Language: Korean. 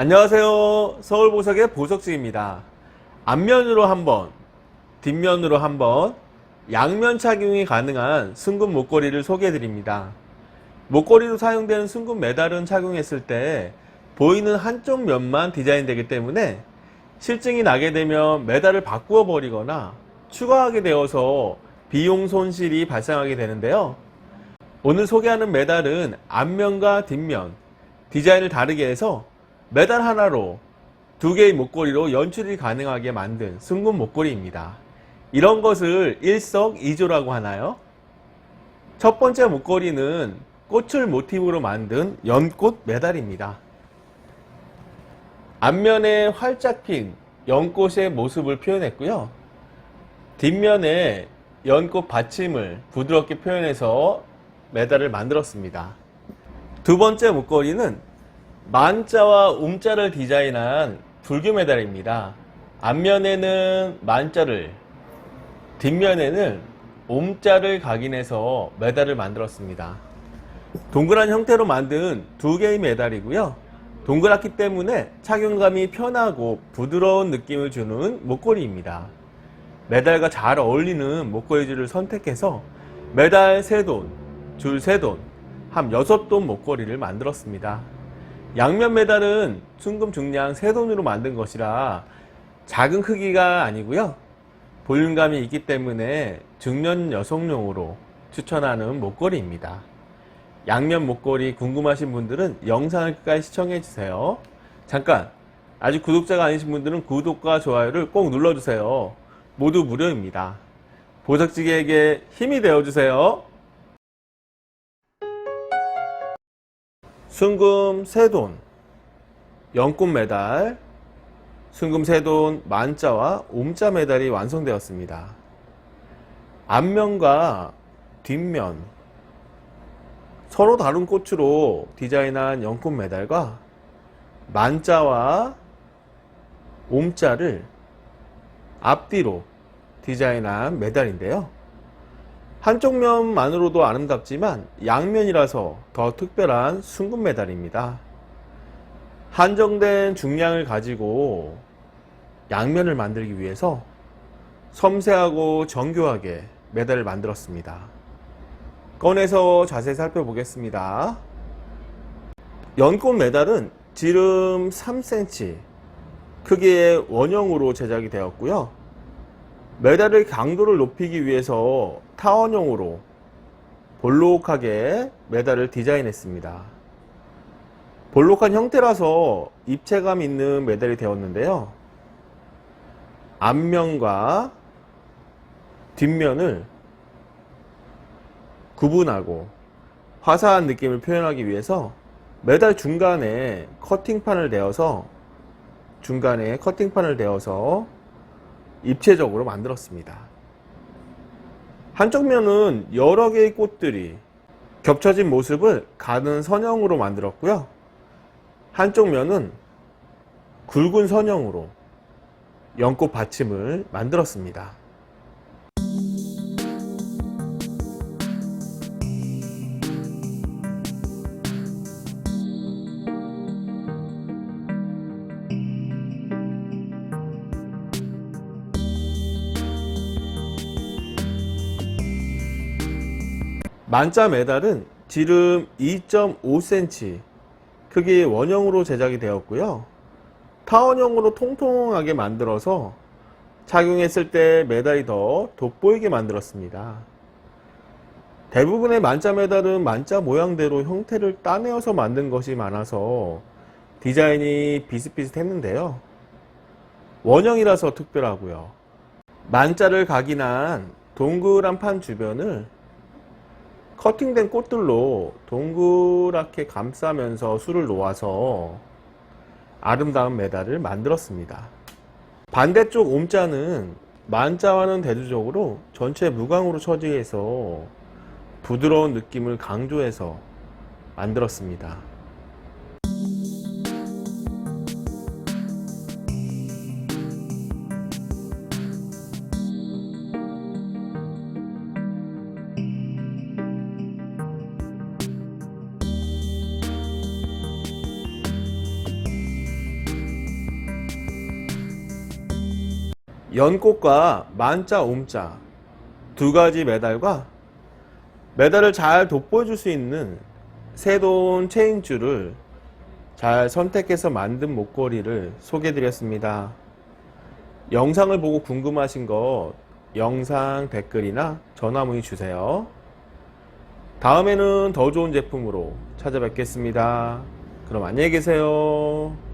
안녕하세요. 서울보석의 보석지입니다. 앞면으로 한 번, 뒷면으로 한 번, 양면 착용이 가능한 순금 목걸이를 소개해 드립니다. 목걸이로 사용되는 순금 메달은 착용했을 때 보이는 한쪽 면만 디자인되기 때문에 실증이 나게 되면 메달을 바꾸어 버리거나 추가하게 되어서 비용 손실이 발생하게 되는데요. 오늘 소개하는 메달은 앞면과 뒷면 디자인을 다르게 해서 메달 하나로 두 개의 목걸이로 연출이 가능하게 만든 순금 목걸이입니다. 이런 것을 일석이조라고 하나요? 첫 번째 목걸이는 꽃을 모티브로 만든 연꽃 메달입니다. 앞면에 활짝 핀 연꽃의 모습을 표현했고요. 뒷면에 연꽃 받침을 부드럽게 표현해서 메달을 만들었습니다. 두 번째 목걸이는 만자와 움자를 디자인한 불교 메달입니다. 앞면에는 만자를, 뒷면에는 옴자를 각인해서 메달을 만들었습니다. 동그란 형태로 만든 두 개의 메달이고요. 동그랗기 때문에 착용감이 편하고 부드러운 느낌을 주는 목걸이입니다. 메달과 잘 어울리는 목걸이줄을 선택해서 메달 3돈, 줄 3돈, 함 6돈 목걸이를 만들었습니다. 양면 메달은 순금 중량 3돈으로 만든 것이라 작은 크기가 아니고요. 볼륨감이 있기 때문에 중년 여성용으로 추천하는 목걸이입니다. 양면 목걸이 궁금하신 분들은 영상을 끝까지 시청해 주세요. 잠깐 아직 구독자가 아니신 분들은 구독과 좋아요를 꼭 눌러주세요. 모두 무료입니다. 보석지기에게 힘이 되어주세요. 순금 세돈, 연꽃 메달, 순금 세돈 만자와 옴자 메달이 완성되었습니다. 앞면과 뒷면, 서로 다른 꽃으로 디자인한 연꽃 메달과 만자와 옴자를 앞뒤로 디자인한 메달인데요. 한쪽 면만으로도 아름답지만 양면이라서 더 특별한 순금 메달입니다. 한정된 중량을 가지고 양면을 만들기 위해서 섬세하고 정교하게 메달을 만들었습니다. 꺼내서 자세히 살펴보겠습니다. 연꽃 메달은 지름 3cm 크기의 원형으로 제작이 되었고요. 메달의 강도를 높이기 위해서 타원형으로 볼록하게 메달을 디자인했습니다. 볼록한 형태라서 입체감 있는 메달이 되었는데요. 앞면과 뒷면을 구분하고 화사한 느낌을 표현하기 위해서 메달 중간에 커팅판을 대어서 중간에 커팅판을 대어서 입체적으로 만들었습니다. 한쪽 면은 여러 개의 꽃들이 겹쳐진 모습을 가는 선형으로 만들었고요. 한쪽 면은 굵은 선형으로 연꽃 받침을 만들었습니다. 만자 메달은 지름 2.5cm 크기의 원형으로 제작이 되었고요. 타원형으로 통통하게 만들어서 착용했을 때 메달이 더 돋보이게 만들었습니다. 대부분의 만자 메달은 만자 모양대로 형태를 따내어서 만든 것이 많아서 디자인이 비슷비슷했는데요. 원형이라서 특별하고요. 만자를 각인한 동그란 판 주변을 커팅된 꽃들로 동그랗게 감싸면서 술을 놓아서 아름다운 메달을 만들었습니다. 반대쪽 옴자는 만자와는 대조적으로 전체 무광으로 처지해서 부드러운 느낌을 강조해서 만들었습니다. 연꽃과 만자, 옴자 두 가지 메달과 메달을 잘 돋보여 줄 수 있는 새로운 체인줄을 잘 선택해서 만든 목걸이를 소개해 드렸습니다. 영상을 보고 궁금하신 것 영상 댓글이나 전화 문의 주세요. 다음에는 더 좋은 제품으로 찾아뵙겠습니다. 그럼 안녕히 계세요.